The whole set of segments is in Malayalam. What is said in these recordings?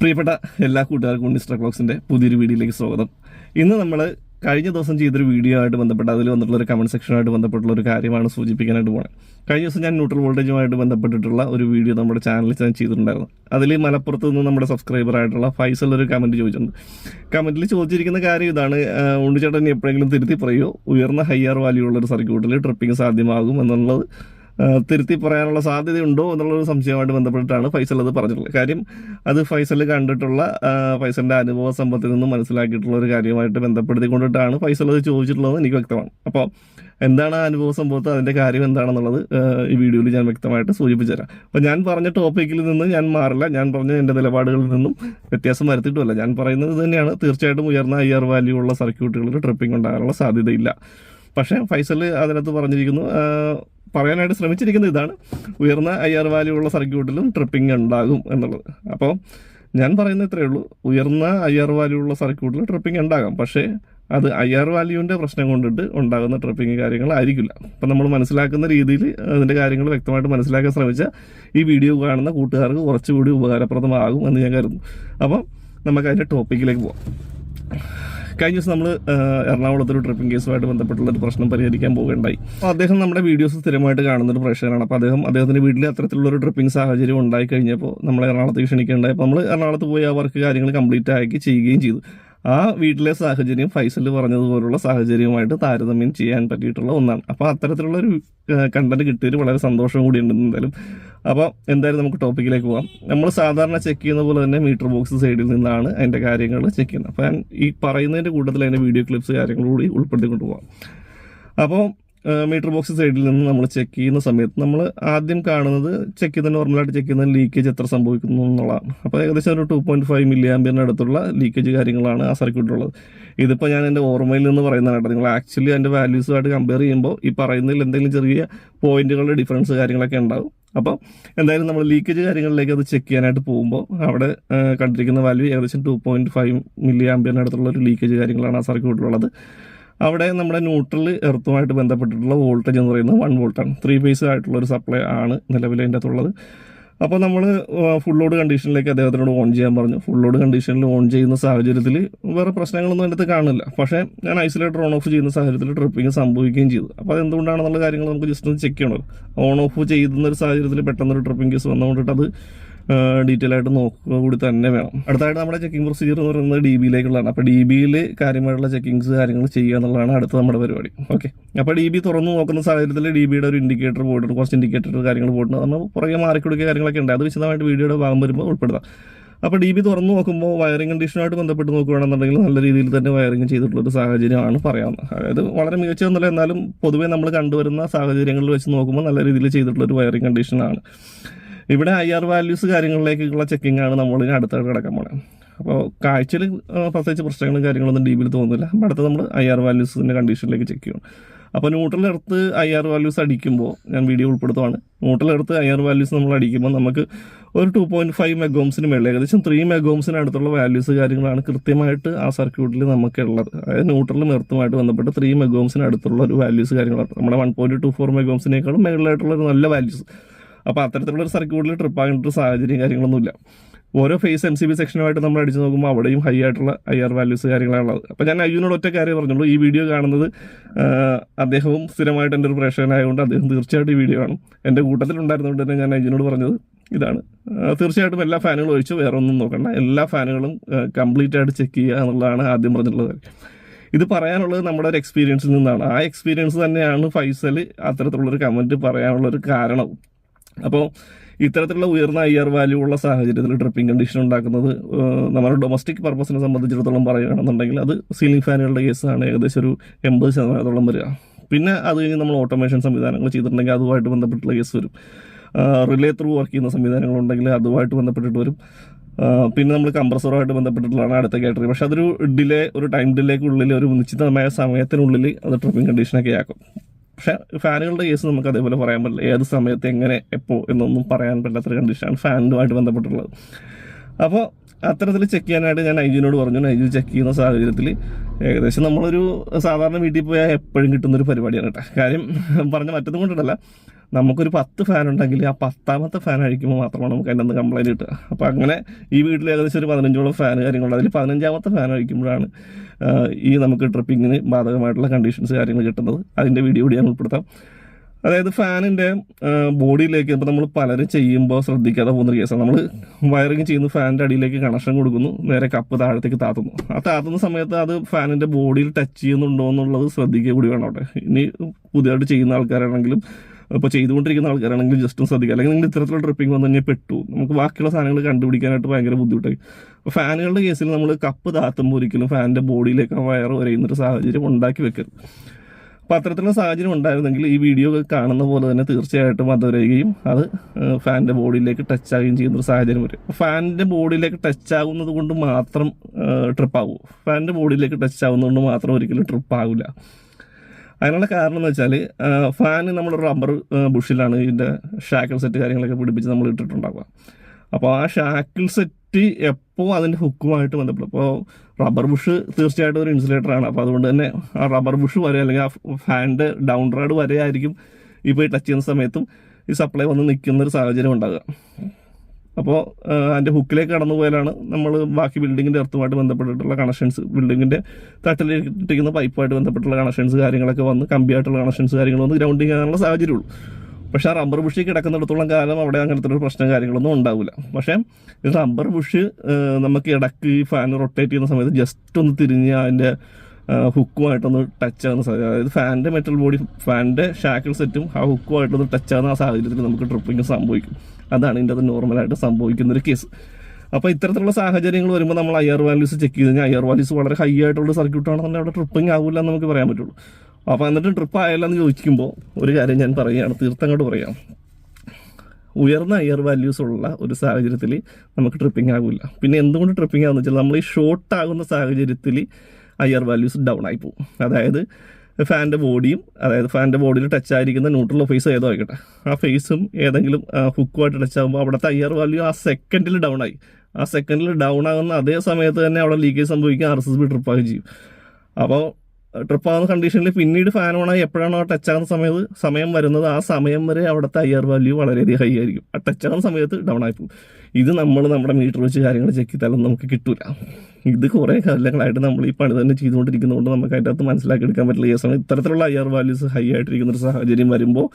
പ്രിയപ്പെട്ട എല്ലാ കൂട്ടുകാർക്കും മിസ്റ്റർ ക്ലോക്സിന്റെ പുതിയൊരു വീഡിയോയിലേക്ക് സ്വാഗതം. ഇന്ന് നമ്മൾ കഴിഞ്ഞ ദിവസം ചെയ്തൊരു വീഡിയോ ആയിട്ട് ബന്ധപ്പെട്ട് അതിൽ വന്നിട്ടുള്ള ഒരു കമന്റ് സെക്ഷനുമായിട്ട് ബന്ധപ്പെട്ടുള്ള ഒരു കാര്യമാണ് സൂചിപ്പിക്കാനായിട്ട് പോകുന്നത് കഴിഞ്ഞ ദിവസം ഞാൻ ന്യൂട്രൽ വോൾട്ടേജുമായിട്ട് ബന്ധപ്പെട്ടിട്ടുള്ള ഒരു വീഡിയോ നമ്മുടെ ചാനലിൽ ഞാൻ ചെയ്തിട്ടുണ്ടായിരുന്നു. അതിൽ മലപ്പുറത്ത് നിന്ന് നമ്മുടെ സബ്സ്ക്രൈബർ ആയിട്ടുള്ള ഫൈസൽ ഒരു കമന്റ് ചോദിച്ചിട്ടുണ്ട്. കമന്റിൽ ചോദിച്ചിരിക്കുന്ന കാര്യം ഇതാണ്. ഉണ്ണിച്ചേട്ടൻ എപ്പോഴെങ്കിലും തിരുത്തി പറയുമോ ഉയർന്ന ഹയ്യർ വാല്യൂ ഉള്ള ഒരു സർക്യൂട്ടിൽ ട്രിപ്പിംഗ് സാധ്യമാകും എന്നുള്ളത് തിരുത്തി പറയാനുള്ള സാധ്യതയുണ്ടോ എന്നുള്ളൊരു സംശയമായിട്ട് ബന്ധപ്പെട്ടിട്ടാണ് ഫൈസൽ അത് പറഞ്ഞിട്ടുള്ളത്. കാര്യം അത് ഫൈസൽ കണ്ടിട്ടുള്ള ഫൈസലിന്റെ അനുഭവ സമ്പത്തിൽ നിന്നും മനസ്സിലാക്കിയിട്ടുള്ള ഒരു കാര്യമായിട്ട് ബന്ധപ്പെടുത്തിക്കൊണ്ടിട്ടാണ് ഫൈസൽ അത് ചോദിച്ചിട്ടുള്ളത് എനിക്ക് വ്യക്തമാണ്. അപ്പോൾ എന്താണ് ആ അനുഭവ സംഭവത്ത് അതിന്റെ കാര്യം എന്താണെന്നുള്ളത് ഈ വീഡിയോയിൽ ഞാൻ വ്യക്തമായിട്ട് സൂചിപ്പിച്ചു തരാം. അപ്പോൾ ഞാൻ പറഞ്ഞ ടോപ്പിക്കിൽ നിന്ന് ഞാൻ മാറില്ല. ഞാൻ പറഞ്ഞ എന്റെ നിലപാടുകളിൽ നിന്നും വ്യത്യാസം വരുത്തിയിട്ടുമല്ല. ഞാൻ പറയുന്നത് തന്നെയാണ്. തീർച്ചയായിട്ടും ഉയർന്ന ഐ ആർ വാല്യൂ ഉള്ള സർക്യൂട്ടുകളിൽ ട്രിപ്പിംഗ് ഉണ്ടാകാനുള്ള സാധ്യതയില്ല. പക്ഷേ ഫൈസൽ അതിനകത്ത് പറഞ്ഞിരിക്കുന്നു പറയാനായിട്ട് ശ്രമിച്ചിരിക്കുന്ന ഇതാണ്. ഉയർന്ന ഐ ആർ വാല്യൂ ഉള്ള സർക്യൂട്ടിലും ട്രിപ്പിംഗ് ഉണ്ടാകും എന്നുള്ളത്. അപ്പോൾ ഞാൻ പറയുന്നത് ഇത്രയേ ഉള്ളൂ. ഉയർന്ന ഐ ആർ വാല്യൂ ഉള്ള സർക്യൂട്ടിൽ ട്രിപ്പിംഗ് ഉണ്ടാകാം. പക്ഷേ അത് ഐ ആർ വാല്യൂവിന്റെ പ്രശ്നം കൊണ്ടിട്ട് ഉണ്ടാകുന്ന ട്രിപ്പിംഗ് കാര്യങ്ങളായിരിക്കില്ല അപ്പം നമ്മൾ മനസ്സിലാക്കുന്ന രീതിയിൽ അതിന്റെ കാര്യങ്ങൾ വ്യക്തമായിട്ട് മനസ്സിലാക്കാൻ ശ്രമിച്ചാൽ ഈ വീഡിയോ കാണുന്ന കൂട്ടുകാർക്ക് കുറച്ചുകൂടി ഉപകാരപ്രദമാകും എന്ന് ഞാൻ കരുതുന്നു. അപ്പം നമുക്ക് അതിന്റെ ടോപ്പിക്കിലേക്ക് പോകാം കഴിഞ്ഞ ദിവസം നമ്മൾ എറണാകുളത്ത് ഒരു ട്രിപ്പിംഗ് കേസുമായിട്ട് ബന്ധപ്പെട്ടുള്ള ഒരു പ്രശ്നം പരിഹരിക്കാൻ പോവുകയുണ്ടായി. അപ്പോൾ അദ്ദേഹം നമ്മുടെ വീഡിയോസ് സ്ഥിരമായിട്ട് കാണുന്ന ഒരു പ്രേക്ഷകനാണ്. അപ്പോൾ അദ്ദേഹം അദ്ദേഹത്തിന്റെ വീട്ടിൽ അത്തരത്തിലുള്ള ഒരു ട്രിപ്പിംഗ് സാഹചര്യം ഉണ്ടായി കഴിഞ്ഞപ്പോൾ നമ്മൾ എറണാകുളത്തേക്ക് ക്ഷണിക്കുകയുണ്ടായി. അപ്പോൾ നമ്മൾ എറണാകുളത്ത് പോയി ആ വർക്ക് കാര്യങ്ങൾ കംപ്ലീറ്റ് ആക്കി ചെയ്യുകയും ചെയ്തു. ആ വീട്ടിലെ സാഹചര്യം ഫൈസൽ പറഞ്ഞതുപോലുള്ള സാഹചര്യവുമായിട്ട് താരതമ്യം ചെയ്യാൻ പറ്റിയിട്ടുള്ള ഒന്നാണ്. അപ്പോൾ അത്തരത്തിലുള്ള ഒരു കണ്ടന്റ് കിട്ടിയതിൽ വളരെ സന്തോഷം കൂടിയുണ്ട് എന്തായാലും. അപ്പോൾ എന്തായാലും നമുക്ക് ടോപ്പിക്കിലേക്ക് പോകാം നമ്മൾ സാധാരണ ചെക്ക് ചെയ്യുന്ന പോലെ തന്നെ മീറ്റർ ബോക്സ് സൈഡിൽ നിന്നാണ് അതിന്റെ കാര്യങ്ങൾ ചെക്ക് ചെയ്യുന്നത്. അപ്പോൾ ഞാൻ ഈ പറയുന്നതിന്റെ കൂട്ടത്തിൽ അതിന്റെ വീഡിയോ ക്ലിപ്സ് കാര്യങ്ങളും കൂടി ഉൾപ്പെടുത്തിക്കൊണ്ട് പോകാം അപ്പോൾ മീറ്റർ ബോക്സ് സൈഡിൽ നിന്ന് നമ്മൾ ചെക്ക് ചെയ്യുന്ന സമയത്ത് നമ്മൾ ആദ്യം കാണുന്നത് ചെക്ക് ചെയ്ത നോർമലായിട്ട് ചെക്ക് ചെയ്യുന്ന ലീക്കേജ് എത്ര സംഭവിക്കുന്നു എന്നുള്ളതാണ് അപ്പോൾ ഏകദേശം ഒരു ടു പോയിന്റ് ഫൈവ് മില്ലി ആംബിയറിന്റെ അടുത്തുള്ള ലീക്കേജ് കാര്യങ്ങളാണ് ആ സർക്യൂട്ടിലുള്ളത് ഇതിപ്പോൾ ഞാൻ എന്റെ ഓർമ്മയിൽ നിന്ന് പറയുന്നതാണ് കേട്ടോ. നിങ്ങൾ ആക്ച്വലി അതിന്റെ വാല്യൂസുമായിട്ട് കമ്പയർ ചെയ്യുമ്പോൾ ഈ പറയുന്നതിൽ എന്തെങ്കിലും ചെറിയ പോയിന്റുകളുടെ ഡിഫറൻസ് കാര്യങ്ങളൊക്കെ ഉണ്ടാവും. അപ്പോൾ എന്തായാലും നമ്മൾ ലീക്കേജ് കാര്യങ്ങളിലേക്ക് അത് ചെക്ക് ചെയ്യാനായിട്ട് പോകുമ്പോൾ അവിടെ കണ്ടിരിക്കുന്ന വാല്യൂ ഏകദേശം ടു പോയിന്റ് ഫൈവ് മില്ലി അടുത്തുള്ള ഒരു ലീക്കേജ് കാര്യങ്ങളാണ് ആ സർക്യൂട്ടിലുള്ളത് അവിടെ നമ്മുടെ ന്യൂട്രൽ എർത്തുമായിട്ട് ബന്ധപ്പെട്ടിട്ടുള്ള വോൾട്ടേജ് എന്ന് പറയുന്നത് വൺ വോൾട്ടാണ് ത്രീ ഫേസ് ആയിട്ടുള്ള ഒരു സപ്ലൈ ആണ് നിലവിൽ അതിന്റെ അകത്തുള്ളത്. അപ്പോൾ നമ്മൾ ഫുൾ ലോഡ് കണ്ടീഷനിലേക്ക് അദ്ദേഹത്തിനോട് ഓൺ ചെയ്യാൻ പറഞ്ഞു. ഫുൾ ലോഡ് കണ്ടീഷനിൽ ഓൺ ചെയ്യുന്ന സാഹചര്യത്തിൽ വേറെ പ്രശ്നങ്ങളൊന്നും അതിന്റെ അകത്ത് കാണില്ല പക്ഷേ ഞാൻ ഐസൊലേറ്റർ ഓൺ ഓഫ് ചെയ്യുന്ന സാഹചര്യത്തിൽ ട്രിപ്പിംഗ് സംഭവിക്കുകയും ചെയ്തു. അപ്പോൾ അതെന്തുകൊണ്ടാണെന്നുള്ള കാര്യങ്ങൾ നമുക്ക് ജസ്റ്റ് ഒന്ന് ചെക്ക് ചെയ്യണം? ഓൺ ഓഫ് ചെയ്യുന്ന ഒരു സാഹചര്യത്തിൽ പെട്ടെന്നൊരു ട്രിപ്പിംഗ് കേസ് വന്നുകൊണ്ടിട്ട് അത് ഡീറ്റെയിൽ ആയിട്ട് നോക്കുക കൂടി തന്നെ വേണം. അടുത്തായിട്ട് നമ്മുടെ ചെക്കിംഗ് പ്രൊസീജിയർ എന്ന് പറയുന്നത് ഡി ബിയിലേക്കുള്ളതാണ് അപ്പോൾ ഡി ബിയിൽ കാര്യമായിട്ടുള്ള ചെക്കിങ്സ് കാര്യങ്ങൾ ചെയ്യുക എന്നുള്ളതാണ് അടുത്ത നമ്മുടെ പരിപാടി. ഓക്കെ അപ്പോൾ ഡി ബി തുറന്ന് നോക്കുന്ന സാഹചര്യത്തിൽ ഡി ബിയുടെ ഒരു ഇൻഡിക്കേറ്റർ പോയിട്ടുണ്ട് കുറച്ച് ഇൻഡിക്കേറ്റർ കാര്യങ്ങൾ പോയിട്ടുണ്ട് നമ്മൾ പുറകെ മാറിക്കൊടുക്കുക കാര്യങ്ങളൊക്കെ ഉണ്ട്. അത് വിശദമായിട്ട് വീഡിയോയുടെ ഭാഗം വരുമ്പോൾ ഉൾപ്പെടുത്താം. അപ്പോൾ ഡി ബി തുറന്നു നോക്കുമ്പോൾ വയറിംഗ് കണ്ടീഷനുമായിട്ട് ബന്ധപ്പെട്ട് നോക്കുകയാണെന്നുണ്ടെങ്കിൽ നല്ല രീതിയിൽ തന്നെ വയറിംഗ് ചെയ്തിട്ടുള്ള ഒരു സാഹചര്യമാണ് പറയാവുന്നത്. അതായത് വളരെ മികച്ചതെന്നല്ല എന്നാലും പൊതുവേ നമ്മൾ കണ്ടുവരുന്ന സാഹചര്യങ്ങളിൽ വെച്ച് നോക്കുമ്പോൾ നല്ല രീതിയിൽ ചെയ്തിട്ടുള്ള ഒരു വയറിംഗ് കണ്ടീഷനാണ് ഇവിടെ ഐ ആർ വാല്യൂസ് കാര്യങ്ങളിലേക്കുള്ള ചെക്കിംഗ് ആണ് നമ്മൾ അടുത്തായിട്ട് കിടക്കാൻ പോണത് അപ്പോൾ കാഴ്ചയിൽ പ്രത്യേകിച്ച് പ്രശ്നങ്ങളും കാര്യങ്ങളൊന്നും ഡി ബിയിൽ തോന്നുന്നില്ല. അപ്പം അടുത്ത് നമ്മൾ ഐ ആർ വാല്യൂസിന്റെ കണ്ടീഷനിലേക്ക് ചെക്ക് ചെയ്യണം. അപ്പോൾ ന്യൂട്രൽ ഐ ആർ വാല്യൂസ് അടിക്കുമ്പോൾ ഞാൻ വീഡിയോ ഉൾപ്പെടുത്തുവാണ്. ന്യൂട്രൽ ഐ ആർ വാല്യൂസ് നമ്മൾ അടിക്കുമ്പോൾ നമുക്ക് ഒരു ടു പോയിന്റ് ഫൈവ് മെഗോംസിന് മേളിൽ ഏകദേശം ത്രീ മെഗോംസിന് അടുത്തുള്ള വാല്യൂസ് കാര്യങ്ങളാണ് കൃത്യമായിട്ട് ആ സർക്യൂട്ടിൽ നമുക്ക് ഉള്ളത് അതായത് ന്യൂട്രലും എർത്തുമായിട്ട് ബന്ധപ്പെട്ട് ത്രീ മെഗോംസിന് അടുത്തുള്ള ഒരു വാല്യൂസ് കാര്യങ്ങളാണ്. നമ്മുടെ വൺ പോയിന്റ് ടു ഫോർ മെഗോംസിനേക്കാളും മേളിലായിട്ടുള്ള ഒരു നല്ല വാല്യൂസ് അപ്പോൾ അത്തരത്തിലുള്ള ഒരു സർക്യൂട്ടിൽ ട്രിപ്പ് ആകേണ്ട സാഹചര്യം കാര്യങ്ങളൊന്നുമില്ല. ഓരോ ഫേസ് എം സി ബി സെക്ഷനുമായിട്ട് നമ്മൾ അടിച്ചു നോക്കുമ്പോൾ അവിടെയും ഹൈ ആയിട്ടുള്ള ഐ ആർ വാല്യൂസ് കാര്യങ്ങളാണുള്ളത് അപ്പോൾ ഞാൻ അയ്യൂനോട് ഒറ്റ കാര്യം പറഞ്ഞുള്ളൂ. ഈ വീഡിയോ കാണുന്നത് അദ്ദേഹവും സ്ഥിരമായിട്ട് എന്റെ ഒരു പ്രേക്ഷകനായതുകൊണ്ട് അദ്ദേഹം തീർച്ചയായിട്ടും ഈ വീഡിയോ കാണും. എന്റെ കൂട്ടത്തിൽ ഉണ്ടായിരുന്നുകൊണ്ട് തന്നെ ഞാൻ അയ്യനോട് പറഞ്ഞത് ഇതാണ്. തീർച്ചയായിട്ടും എല്ലാ ഫാനുകളും ഒഴിച്ച് വേറെ ഒന്നും നോക്കണ്ട. എല്ലാ ഫാനുകളും കംപ്ലീറ്റ് ആയിട്ട് ചെക്ക് ചെയ്യുക എന്നുള്ളതാണ് ആദ്യം പറഞ്ഞിട്ടുള്ളത്. ഇത് പറയാനുള്ളത് നമ്മുടെ ഒരു എക്സ്പീരിയൻസിൽ നിന്നാണ്. ആ എക്സ്പീരിയൻസ് തന്നെയാണ് ഫൈസൽ അത്തരത്തിലുള്ളൊരു കമന്റ് പറയാനുള്ളൊരു കാരണവും അപ്പോൾ ഇത്തരത്തിലുള്ള ഉയർന്ന ഐ ആർ വാല്യൂ ഉള്ള സാഹചര്യത്തിൽ ഡ്രിപ്പിംഗ് കണ്ടീഷൻ ഉണ്ടാക്കുന്നത് നമ്മുടെ ഡൊമസ്റ്റിക് പർപ്പസിനെ സംബന്ധിച്ചിടത്തോളം പറയുകയാണെന്നുണ്ടെങ്കിൽ അത് സീലിംഗ് ഫാനുകളുടെ കേസാണ് ഏകദേശം ഒരു എൺപത് ശതമാനത്തോളം വരിക. പിന്നെ അത് കഴിഞ്ഞ് നമ്മൾ ഓട്ടോമേഷൻ സംവിധാനങ്ങൾ ചെയ്തിട്ടുണ്ടെങ്കിൽ അതുമായിട്ട് ബന്ധപ്പെട്ടുള്ള കേസ് വരും. റിലേ ത്രൂ വർക്ക് ചെയ്യുന്ന സംവിധാനങ്ങളുണ്ടെങ്കിൽ അതുമായിട്ട് ബന്ധപ്പെട്ടിട്ട് വരും. പിന്നെ നമ്മൾ കംപ്രസറുമായിട്ട് ബന്ധപ്പെട്ടിട്ടുള്ളതാണ് അടുത്ത കാറ്ററി പക്ഷെ അതൊരു ഡിലേ ഒരു ടൈം ഡിലേക്കുള്ളിൽ ഒരു നിശ്ചിതമായ സമയത്തിനുള്ളിൽ അത് ട്രിപ്പിംഗ് കണ്ടീഷനൊക്കെ ആക്കും. പക്ഷെ ഫാനുകളുടെ കേസ് നമുക്ക് അതേപോലെ പറയാൻ പറ്റില്ല. ഏത് സമയത്ത് എങ്ങനെ എപ്പോൾ എന്നൊന്നും പറയാൻ പറ്റാത്തൊരു കണ്ടീഷനാണ് ഫാനുമായിട്ട് ബന്ധപ്പെട്ടുള്ളത് അപ്പോൾ അത്തരത്തിൽ ചെക്ക് ചെയ്യാനായിട്ട് ഞാൻ ഐജിനോട് പറഞ്ഞു. ഐജി ചെക്ക് ചെയ്യുന്ന സാഹചര്യത്തിൽ ഏകദേശം നമ്മളൊരു സാധാരണ വീട്ടിൽ പോയാൽ എപ്പോഴും കിട്ടുന്നൊരു പരിപാടിയാണ് കേട്ടോ. കാര്യം പറഞ്ഞ മറ്റൊന്നും കൊണ്ടിട്ടല്ല നമുക്കൊരു പത്ത് ഫാൻ ഉണ്ടെങ്കിൽ ആ പത്താമത്തെ ഫാൻ അഴിക്കുമ്പോൾ മാത്രമാണ് നമുക്ക് അതിന്റെ കംപ്ലൈന്റ് കിട്ടുക. അപ്പോൾ അങ്ങനെ ഈ വീട്ടിൽ ഏകദേശം ഒരു പതിനഞ്ചോളം ഫാൻ കാര്യങ്ങളുണ്ട്. അതിൽ പതിനഞ്ചാമത്തെ ഫാൻ അഴിക്കുമ്പോഴാണ് ഈ നമുക്ക് ട്രിപ്പിങ്ങിന് ബാധകമായിട്ടുള്ള കണ്ടീഷൻസ് കാര്യങ്ങൾ കിട്ടുന്നത്. അതിന്റെ വീഡിയോ കൂടി ഞാൻ ഉൾപ്പെടുത്താം. അതായത് ഫാനിന്റെ ബോഡിയിലേക്ക് ഇപ്പോൾ നമ്മൾ പലരും ചെയ്യുമ്പോൾ ശ്രദ്ധിക്കാതെ പോകുന്ന കേസാണ് നമ്മൾ വയറിങ് ചെയ്യുന്ന ഫാനിന്റെ അടിയിലേക്ക് കണക്ഷൻ കൊടുക്കുന്നു നേരെ കപ്പ് താഴത്തേക്ക് താത്തുന്നു. ആ താത്തുന്ന സമയത്ത് അത് ഫാനിന്റെ ബോഡിയിൽ ടച്ച് ചെയ്യുന്നുണ്ടോ എന്നുള്ളത് ശ്രദ്ധിക്കുക കൂടി വേണം അവിടെ. ഇനി പുതിയതായിട്ട് ചെയ്യുന്ന ആൾക്കാരാണെങ്കിലും ഇപ്പോൾ ചെയ്തുകൊണ്ടിരിക്കുന്ന ആൾക്കാരാണെങ്കിൽ ജസ്റ്റ് ശ്രദ്ധിക്കുക. അല്ലെങ്കിൽ നിങ്ങൾ ഇത്തരത്തിലുള്ള ട്രിപ്പിംഗ് വന്നു കഴിഞ്ഞാൽ പെട്ടു. നമുക്ക് ബാക്കിയുള്ള സാധനങ്ങൾ കണ്ടുപിടിക്കാനായിട്ട് ഭയങ്കര ബുദ്ധിമുട്ടായി. അപ്പോൾ ഫാനുകളുടെ കേസിൽ നമ്മൾ കപ്പ് താത്തുമ്പോൾ ഒരിക്കലും ഫാനിന്റെ ബോഡിയിലേക്ക് വയർ വരയുന്നൊരു സാഹചര്യം ഉണ്ടാക്കി വെക്കരുത്. അപ്പോൾ അത്തരത്തിലുള്ള സാഹചര്യം ഉണ്ടായിരുന്നെങ്കിൽ ഈ വീഡിയോ കാണുന്ന പോലെ തന്നെ തീർച്ചയായിട്ടും അത് വരികയും അത് ഫാനിന്റെ ബോഡിയിലേക്ക് ടച്ച് ആകുകയും ചെയ്യുന്ന ഒരു സാഹചര്യം വരും. ഫാനിന്റെ ബോഡിയിലേക്ക് ടച്ച് ആകുന്നത് കൊണ്ട് മാത്രം ട്രിപ്പ് ആകുമോ ഫാനിന്റെ ബോഡിയിലേക്ക് ടച്ച് ആകുന്നതുകൊണ്ട് മാത്രം ഒരിക്കലും ട്രിപ്പ് ആകില്ല അതിനുള്ള കാരണം എന്ന് വെച്ചാൽ ഫാന് നമ്മൾ റബ്ബർ ബുഷിലാണ് ഇതിന്റെ ഷാക്കിൾ സെറ്റ് കാര്യങ്ങളൊക്കെ പിടിപ്പിച്ച് നമ്മൾ ഇട്ടിട്ടുണ്ടാവുക. അപ്പോൾ ആ ഷാക്കിൾ സെറ്റ് എപ്പോൾ അതിന്റെ ഹുക്കുമായിട്ട് ബന്ധപ്പെടും. അപ്പോൾ റബ്ബർ ബുഷ് തീർച്ചയായിട്ടും ഒരു ഇൻസുലേറ്ററാണ് അപ്പോൾ അതുകൊണ്ട് തന്നെ ആ റബ്ബർ ബുഷ് വരെ അല്ലെങ്കിൽ ആ ഫാനിന്റെ ഡൗൺ റോഡ് വരെ ആയിരിക്കും ഇപ്പോൾ ഈ ടച്ച് ചെയ്യുന്ന സമയത്തും ഈ സപ്ലൈ വന്ന് നിൽക്കുന്നൊരു സാഹചര്യം ഉണ്ടാകുക അപ്പോൾ അതിന്റെ ഹുക്കിലേക്ക് കടന്നു പോയാലാണ് നമ്മൾ ബാക്കി ബിൽഡിങ്ങിന്റെ എർത്തുമായിട്ട് ബന്ധപ്പെട്ടിട്ടുള്ള കണക്ഷൻസ് ബിൽഡിങ്ങിന്റെ തട്ടിലിട്ടിരിക്കുന്ന പൈപ്പുമായിട്ട് ബന്ധപ്പെട്ടുള്ള കണക്ഷൻസ് കാര്യങ്ങളൊക്കെ വന്ന് കമ്പിയായിട്ടുള്ള കണക്ഷൻസ് കാര്യങ്ങൾ വന്ന് ഗ്രൗണ്ടിങ് ആകാനുള്ള സാഹചര്യമുള്ളൂ. പക്ഷേ ആ റബ്ബർ ബുഷി കിടക്കുന്നിടത്തോളം കാലം അവിടെ അങ്ങനത്തെ ഒരു പ്രശ്നം കാര്യങ്ങളൊന്നും ഉണ്ടാവില്ല പക്ഷേ ഈ റബ്ബർ ബുഷ് നമുക്ക് ഇടയ്ക്ക് ഈ ഫാൻ റൊട്ടേറ്റ് ചെയ്യുന്ന സമയത്ത് ജസ്റ്റ് ഒന്ന് തിരിഞ്ഞ് അതിന്റെ ഹുക്കുമായിട്ടൊന്ന് ടച്ച് ആകുന്ന സാഹചര്യം അതായത് ഫാനിന്റെ മെറ്റൽ ബോഡി ഫാനിന്റെ ഷാക്കിൾ സെറ്റും ആ ഹുക്കുമായിട്ടൊന്ന് ടച്ച് ആകുന്ന ആ സാഹചര്യത്തിൽ നമുക്ക് ട്രിപ്പിങ് സംഭവിക്കും. അതാണ് ഇതിന്റെ അത് നോർമലായിട്ട് സംഭവിക്കുന്ന ഒരു കേസ്. അപ്പോൾ ഇത്തരത്തിലുള്ള സാഹചര്യങ്ങൾ വരുമ്പോൾ നമ്മൾ അയർ വാല്യൂസ് ചെക്ക് ചെയ്ത് കഴിഞ്ഞാൽ അയർ വാല്യൂസ് വളരെ ഹൈ ആയിട്ടുള്ള തന്നെ അവിടെ ട്രിപ്പിംഗ് ആവില്ല എന്ന് നമുക്ക് പറയാൻ പറ്റുള്ളൂ. അപ്പോൾ എന്നിട്ട് ട്രിപ്പ് ആയല്ലോ എന്ന് ചോദിക്കുമ്പോൾ ഒരു കാര്യം ഞാൻ പറയുകയാണ് തീർത്ഥങ്ങോട്ട് പറയാം. ഉയർന്ന അയർ വാല്യൂസ് ഉള്ള ഒരു സാഹചര്യത്തിൽ നമുക്ക് ട്രിപ്പിംഗ് ആകില്ല പിന്നെ എന്തുകൊണ്ട് ട്രിപ്പിംഗ് ആകുന്ന വെച്ചാൽ നമ്മൾ ഈ ഷോർട്ട് ആകുന്ന സാഹചര്യത്തിൽ അയർ വാല്യൂസ് ഡൗൺ ആയി പോകും. അതായത് ഫാനിന്റെ ബോഡിയും അതായത് ഫാനിന്റെ ബോഡിയിൽ ടച്ച് ആയിരിക്കുന്ന ന്യൂട്രൽ ഫേസ് ഏതോ ആയിക്കോട്ടെ. ആ ഫേസും ഏതെങ്കിലും ഹുക്കുമായിട്ട് ടച്ച് ആകുമ്പോൾ അവിടുത്തെ അയ്യർ വാല്യൂ ആ സെക്കൻഡിൽ ഡൗൺ ആയി. ആ സെക്കൻഡിൽ ഡൗൺ ആകുന്ന അതേ സമയത്ത് തന്നെ അവിടെ ലീക്കേജ് സംഭവിക്കുക R S S B trip ആകുകയും ചെയ്യും. അപ്പോൾ ട്രിപ്പ് ആകുന്ന കണ്ടീഷനിൽ പിന്നീട് ഫാൻ ഓൺ ആയി എപ്പോഴാണോ ടച്ച് ആകുന്ന സമയത്ത് സമയം വരുന്നത് ആ സമയം വരെ അവിടുത്തെ ഐ വാല്യൂ വളരെയധികം ഹൈ ആയിരിക്കും. ആ ടച്ച് ആകുന്ന സമയത്ത് ഡൗൺ ആയി പോകും. ഇത് നമ്മൾ നമ്മുടെ മീറ്റർ വെച്ച് കാര്യങ്ങൾ ചെക്ക് ചെയ്താലും നമുക്ക് കിട്ടൂല. ഇത് കുറേ കാലങ്ങളായിട്ട് നമ്മൾ ഈ പണി തന്നെ ചെയ്തുകൊണ്ടിരിക്കുന്നതുകൊണ്ട് നമുക്ക് അതിന്റെ അകത്ത് മനസ്സിലാക്കി എടുക്കാൻ പറ്റില്ല സമയം ഇത്തരത്തിലുള്ള ഐ വാല്യൂസ് ഹൈ ആയിട്ടിരിക്കുന്ന ഒരു സാഹചര്യം വരുമ്പോൾ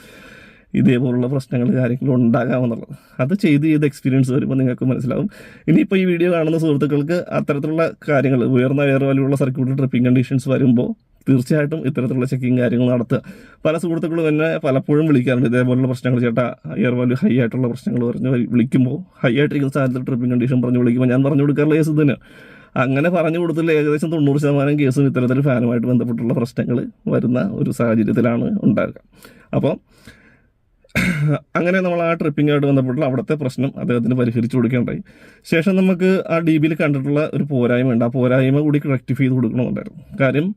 ഇതേപോലുള്ള പ്രശ്നങ്ങൾ കാര്യങ്ങൾ ഉണ്ടാകാമെന്നുള്ളത്. അത് ചെയ്ത് ചെയ്ത് എക്സ്പീരിയൻസ് വരുമ്പോൾ നിങ്ങൾക്ക് മനസ്സിലാവും. ഇനിയിപ്പോൾ ഈ വീഡിയോ കാണുന്ന സുഹൃത്തുക്കൾക്ക് അത്തരത്തിലുള്ള കാര്യങ്ങൾ ഉയർന്ന എയർ വാല്യുള്ള സർക്യൂട്ട് ട്രിപ്പിംഗ് കണ്ടീഷൻസ് വരുമ്പോൾ തീർച്ചയായിട്ടും ഇത്തരത്തിലുള്ള ചെക്കിങ് കാര്യങ്ങൾ നടത്തുക. പല സുഹൃത്തുക്കളും എന്നെ പലപ്പോഴും വിളിക്കാറുണ്ട്. ഇതേപോലുള്ള പ്രശ്നങ്ങൾ ചേട്ടാ എയർ വാല്യൂ ഹൈ ആയിട്ടുള്ള പ്രശ്നങ്ങൾ പറഞ്ഞ് വിളിക്കുമ്പോൾ ഹൈ ആയിട്ടിരിക്കുന്ന സാധനത്തിൽ ട്രിപ്പിംഗ് കണ്ടീഷൻ പറഞ്ഞ് വിളിക്കുമ്പോൾ ഞാൻ പറഞ്ഞു കൊടുക്കാറുള്ള കേസ് തന്നെ അങ്ങനെ പറഞ്ഞു കൊടുത്തില്ല. ഏകദേശം തൊണ്ണൂറ് ശതമാനം കേസും ഇത്തരത്തിൽ ഫാനുമായിട്ട് ബന്ധപ്പെട്ടുള്ള പ്രശ്നങ്ങൾ വരുന്ന ഒരു സാഹചര്യത്തിലാണ് ഉണ്ടാകുക അപ്പോൾ അങ്ങനെ നമ്മൾ ആ ട്രിപ്പിങ്ങായിട്ട് ബന്ധപ്പെട്ടുള്ള അവിടുത്തെ പ്രശ്നം അദ്ദേഹത്തിന് പരിഹരിച്ചു കൊടുക്കേണ്ടായി. ശേഷം നമുക്ക് ആ ഡി ബിയിൽ കണ്ടിട്ടുള്ള ഒരു പോരായ്മ ഉണ്ട്. ആ പോരായ്മ കൂടി റെക്ടിഫൈ ചെയ്ത് കൊടുക്കണമെന്നുണ്ടായിരുന്നു. കാര്യം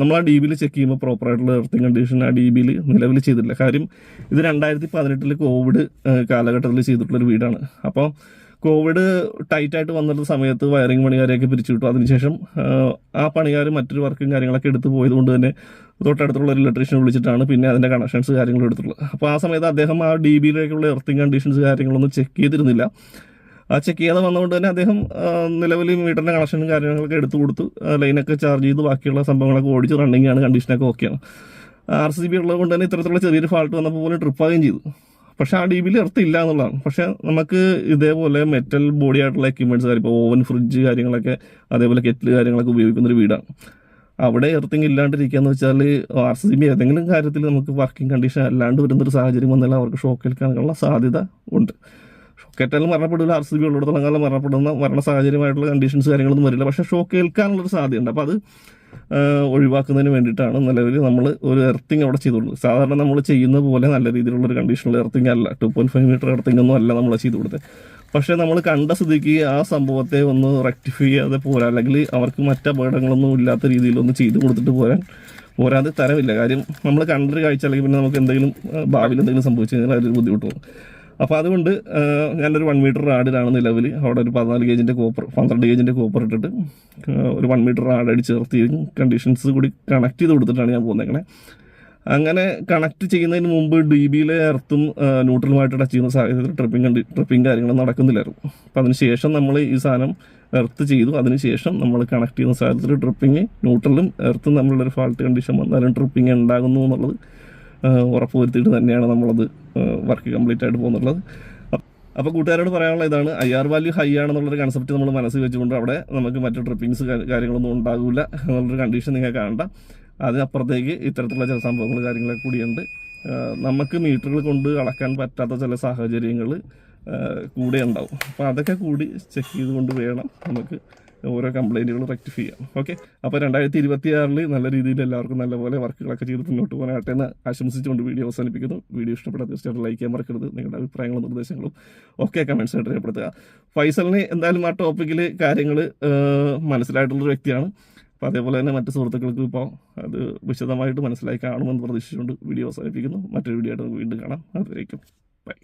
നമ്മൾ ആ ഡി ബിയിൽ ചെക്ക് ചെയ്യുമ്പോൾ പ്രോപ്പറായിട്ടുള്ള എർത്തിങ് കണ്ടീഷൻ ആ ഡി ബിയിൽ നിലവിൽ ചെയ്തിട്ടില്ല കാര്യം ഇത് രണ്ടായിരത്തി പതിനെട്ടിൽ കോവിഡ് കാലഘട്ടത്തിൽ ചെയ്തിട്ടുള്ളൊരു വീടാണ്. അപ്പോൾ കോവിഡ് ടൈറ്റ് ആയിട്ട് വന്നിരുന്ന സമയത്ത് വയറിംഗ് പണിക്കാരെയൊക്കെ പിരിച്ചു വിട്ടു. അതിനുശേഷം ആ, പണികാർ മറ്റൊരു വർക്കും കാര്യങ്ങളൊക്കെ എടുത്തു പോയത് കൊണ്ട് തന്നെ തൊട്ടടുത്തുള്ള ഒരു ഇലക്ട്രീഷ്യനെ വിളിച്ചിട്ടാണ് പിന്നെ അതിന്റെ കണക്ഷൻസ് കാര്യങ്ങളും എടുത്തിട്ടുള്ളത്. അപ്പോൾ ആ സമയത്ത് അദ്ദേഹം ആ ഡി ബിയിലേക്കുള്ള എർത്തിങ് കണ്ടീഷൻസ് കാര്യങ്ങളൊന്നും ചെക്ക് ചെയ്തിരുന്നില്ല. ആ ചെക്ക് ചെയ്യാതെ വന്നതുകൊണ്ട് തന്നെ അദ്ദേഹം നിലവിൽ മീറ്ററിന്റെ കണക്ഷനും കാര്യങ്ങളൊക്കെ എടുത്തു കൊടുത്തു ലൈനൊക്കെ ചാർജ് ചെയ്ത് ബാക്കിയുള്ള സംഭവങ്ങളൊക്കെ ഓടിച്ച് റണ്ണിങ് ആണ് കണ്ടീഷനൊക്കെ ഓക്കെയാണ് ആർ സി ബി ഉള്ളത് കൊണ്ട് തന്നെ ഇത്തരത്തിലുള്ള ചെറിയൊരു ഫാൾട്ട് വന്നപ്പോൾ പോലും ട്രിപ്പ് ആകുകയും ചെയ്തു. പക്ഷേ ആ ഡി ബിയിൽ എർത്ത് ഇല്ല എന്നുള്ളതാണ്. പക്ഷെ നമുക്ക് ഇതേപോലെ മെറ്റൽ ബോഡി ആയിട്ടുള്ള എക്യുപ്മെന്റ്സ് കാര്യം ഇപ്പോൾ ഓവൻ ഫ്രിഡ്ജ് കാര്യങ്ങളൊക്കെ അതേപോലെ കെറ്റിൽ കാര്യങ്ങളൊക്കെ ഉപയോഗിക്കുന്ന ഒരു വീടാണ്. അവിടെ എർത്തിങ് ഇല്ലാണ്ടിരിക്കുക എന്ന് വെച്ചാൽ ആർ സി ബി ഏതെങ്കിലും കാര്യത്തിൽ നമുക്ക് വർക്കിംഗ് കണ്ടീഷൻ അല്ലാണ്ട് വരുന്ന ഒരു സാഹചര്യം വന്നാൽ അവർക്ക് ഷോക്ക് ഏൽക്കാനുള്ള സാധ്യത ഉണ്ട്. ഷോക്ക് ഏറ്റാലും മരണപ്പെടില്ല ആർ സി ബി ഉള്ളിടത്തോളം കാലം മരണപ്പെടുന്ന മരണ സാഹചര്യമായിട്ടുള്ള കണ്ടീഷൻസ് കാര്യങ്ങളൊന്നും വരില്ല. പക്ഷേ ഷോക്ക് ഏൽക്കാനുള്ളൊരു സാധ്യതയുണ്ട്. അപ്പോൾ അത് ഒഴിവാക്കുന്നതിന് വേണ്ടിയിട്ടാണ് നിലവിൽ നമ്മൾ ഒരു എർത്തിങ് അവിടെ ചെയ്തുകൊടുത്തത്. സാധാരണ നമ്മൾ ചെയ്യുന്ന പോലെ നല്ല രീതിയിലുള്ള ഒരു കണ്ടീഷനുള്ള എർത്തിങ് അല്ല. Two point five meter earthing ഒന്നും അല്ല നമ്മൾ ചെയ്തു കൊടുത്തത്. പക്ഷേ നമ്മൾ കണ്ട സ്ഥിതിക്ക് ആ സംഭവത്തെ ഒന്ന് റെക്ടിഫൈ ചെയ്യാതെ പോരാ. അല്ലെങ്കിൽ അവർക്ക് മറ്റ് അപകടങ്ങളൊന്നും ഇല്ലാത്ത രീതിയിലൊന്ന് ചെയ്തു കൊടുത്തിട്ട് പോരാൻ പോരാതെ തരമില്ല. കാര്യം നമ്മൾ കണ്ടൊരു കാഴ്ച അല്ലെങ്കിൽ പിന്നെ നമുക്ക് എന്തെങ്കിലും ഭാവിയിൽ എന്തെങ്കിലും സംഭവിച്ചു കഴിഞ്ഞാൽ അതിലൊരു ബുദ്ധിമുട്ട് വരും അപ്പോൾ അതുകൊണ്ട് ഞാനൊരു വൺ മീറ്റർ റാഡിലാണ് നിലവിൽ അവിടെ ഒരു പതിനാല് ഗേജിന്റെ കോപ്പർ പന്ത്രണ്ട് ഗേജിന്റെ കോപ്പർ ഇട്ടിട്ട് ഒരു വൺ മീറ്റർ റാഡ് അടിച്ച് ചേർത്ത് കണ്ടീഷൻസ് കൂടി കണക്ട് ചെയ്ത് കൊടുത്തിട്ടാണ് ഞാൻ പോകുന്നേക്കണേ അങ്ങനെ കണക്ട് ചെയ്യുന്നതിന് മുമ്പ് ഡി ബിയിലെ എർത്തും ന്യൂട്രലുമായിട്ട് ടച്ച് ചെയ്യുന്ന സാഹചര്യത്തിൽ ട്രിപ്പിംഗ് കണ്ടി ട്രിപ്പിംഗ് കാര്യങ്ങളും നടക്കുന്നില്ലായിരുന്നു. അപ്പോൾ അതിന് ശേഷം നമ്മൾ ഈ സാധനം എർത്ത് ചെയ്തു. അതിനുശേഷം നമ്മൾ കണക്ട് ചെയ്യുന്ന സാഹചര്യത്തിൽ ട്രിപ്പിംഗ് ന്യൂട്രലും എർത്തും തമ്മിലുള്ള ഒരു ഫാൾട്ട് കണ്ടീഷൻ വന്നാലും ട്രിപ്പിംഗ് ഉണ്ടാകുന്നു എന്നുള്ളത് ഉറപ്പ് വരുത്തിയിട്ട് തന്നെയാണ് നമ്മളത് വർക്ക് കംപ്ലീറ്റ് ആയിട്ട് പോകുന്നുള്ളത്. അപ്പോൾ കൂട്ടുകാരോട് പറയാനുള്ള ഇതാണ് ഐ ആർ വാല്യൂ ഹൈ ആണെന്നുള്ളൊരു കൺസെപ്റ്റ് നമ്മൾ മനസ്സിൽ വെച്ചുകൊണ്ട് അവിടെ നമുക്ക് മറ്റു ട്രിപ്പിങ്സ് കാര്യങ്ങളൊന്നും ഉണ്ടാകില്ല എന്നുള്ളൊരു കണ്ടീഷൻ നിങ്ങൾ കാണണ്ട. അതിനപ്പുറത്തേക്ക് ഇത്തരത്തിലുള്ള ചില സംഭവങ്ങൾ കാര്യങ്ങളൊക്കെ കൂടിയുണ്ട്. നമുക്ക് മീറ്ററുകൾ കൊണ്ട് അളക്കാൻ പറ്റാത്ത ചില സാഹചര്യങ്ങൾ കൂടെ ഉണ്ടാവും. അപ്പോൾ അതൊക്കെ കൂടി ചെക്ക് ചെയ്തുകൊണ്ട് വേണം നമുക്ക് ഓരോ കംപ്ലൈന്റുകൾ റെക്ടിഫൈ ചെയ്യാം. ഓക്കെ അപ്പോൾ രണ്ടായിരത്തി ഇരുപത്തി ആറിൽ നല്ല രീതിയിൽ എല്ലാവർക്കും നല്ലപോലെ വർക്കുകളൊക്കെ ചെയ്ത് മുന്നോട്ട് പോകാനാട്ടെ എന്ന് ആശംസിച്ചുകൊണ്ട് വീഡിയോ അവസാനിപ്പിക്കുന്നു. വീഡിയോ ഇഷ്ടപ്പെട്ടാൽ തീർച്ചയായിട്ടും ലൈക്ക് ചെയ്യാൻ മറക്കരുത്. നിങ്ങളുടെ അഭിപ്രായങ്ങളും നിർദ്ദേശങ്ങളും ഒക്കെ കമൻസ് ആയിട്ട് രേഖപ്പെടുത്തുക. ഫൈസലിന് എന്തായാലും ആ ടോപ്പിക്കിൽ കാര്യങ്ങൾ മനസ്സിലായിട്ടുള്ളൊരു വ്യക്തിയാണ്. അപ്പോൾ അതേപോലെ തന്നെ മറ്റ് സുഹൃത്തുക്കൾക്കും ഇപ്പോൾ അത് വിശദമായിട്ട് മനസ്സിലായി കാണുമെന്ന് പ്രതീക്ഷിച്ചുകൊണ്ട് വീഡിയോ അവസാനിപ്പിക്കുന്നു. മറ്റൊരു വീഡിയോ ആയിട്ട് വീണ്ടും കാണാം. അതുവരേക്കും. ബൈ